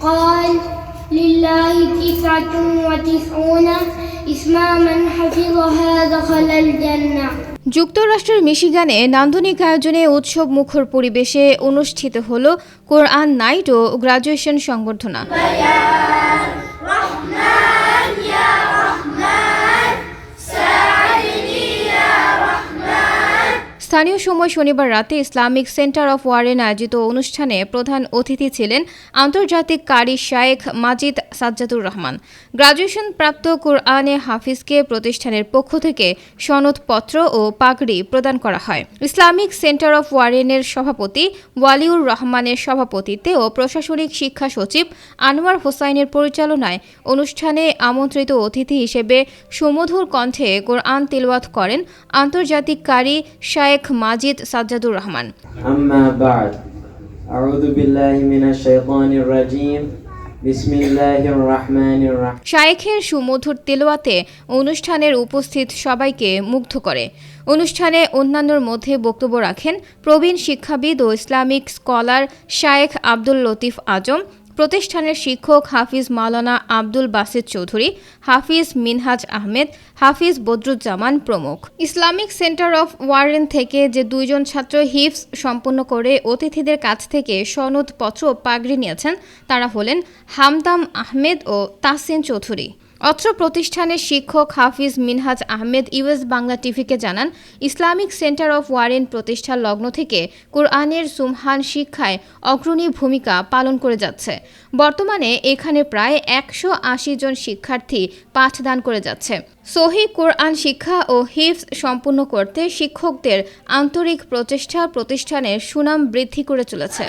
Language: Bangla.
قال لله تسعة وتسعون اسما من حفظها دخل الجنة যুক্তরাষ্ট্রের মিশিগানে নান্দনিক আয়োজনে উৎসব মুখর পরিবেশে অনুষ্ঠিত হল কোরআন নাইট ও গ্রাজুয়েশন সংবর্ধনা স্থানীয় সময় শনিবার রাতে ইসলামিক সেন্টার অফ ওয়ারেন আয়োজিত অনুষ্ঠানে প্রধান অতিথি ছিলেন আন্তর্জাতিক কারি শায়েখ মাজিদ সাজ্জাদুর রহমান গ্রাজুয়েশন প্রাপ্ত কোরআনে হাফিজকে প্রতিষ্ঠানের পক্ষ থেকে সনদপত্র ও পাগড়ি প্রদান করা হয় ইসলামিক সেন্টার অফ ওয়ারেনের সভাপতি ওয়ালিউর রহমানের সভাপতিত্বে ও প্রশাসনিক শিক্ষা সচিব আনোয়ার হোসাইনের পরিচালনায় অনুষ্ঠানে আমন্ত্রিত অতিথি হিসেবে সুমধুর কণ্ঠে কোরআন তিলওয়াত করেন আন্তর্জাতিক কারি শায়েখ মাজিদ সাজ্জাদুর রহমান أما بعد أعوذ بالله من الشيطان الرجيم শায়েখের সুমধুর তেলোয়াতে অনুষ্ঠানের উপস্থিত সবাইকে মুগ্ধ করে। অনুষ্ঠানে অন্যান্যর মধ্যে বক্তব্য রাখেন প্রবীণ শিক্ষাবিদ ও ইসলামিক স্কলার শায়েখ আব্দুল লতিফ আজম প্রতিষ্ঠানের শিক্ষক হাফিজ মালানা আব্দুল বাসিদ চৌধুরী, হাফিজ মিনহাজ আহমেদ, হাফিজ বদরুজ্জামান প্রমুখ। ইসলামিক সেন্টার অফ ওয়ারেন থেকে যে দুইজন ছাত্র হিফস সম্পন্ন করে অতিথিদের কাছ থেকে সনদপত্র পাগড়ি নিয়েছেন, তারা হলেন হামদাম আহমেদ ও তাসিন চৌধুরী। অত্র প্রতিষ্ঠানের শিক্ষক হাফিজ মিনহাজ আহমেদ ইউএস বাংলা টিভিকে জানান, ইসলামিক সেন্টার অফ ওয়ারেন প্রতিষ্ঠার লগ্ন থেকে কোরআনের সুমহান শিক্ষায় অগ্রণী ভূমিকা পালন করে যাচ্ছে। বর্তমানে এখানে প্রায় একশো আশি জন শিক্ষার্থী পাঠদান করে যাচ্ছে। সহি কোরআন শিক্ষা ও হিফস সম্পূর্ণ করতে শিক্ষকদের আন্তরিক প্রচেষ্টা প্রতিষ্ঠানের সুনাম বৃদ্ধি করে চলেছে।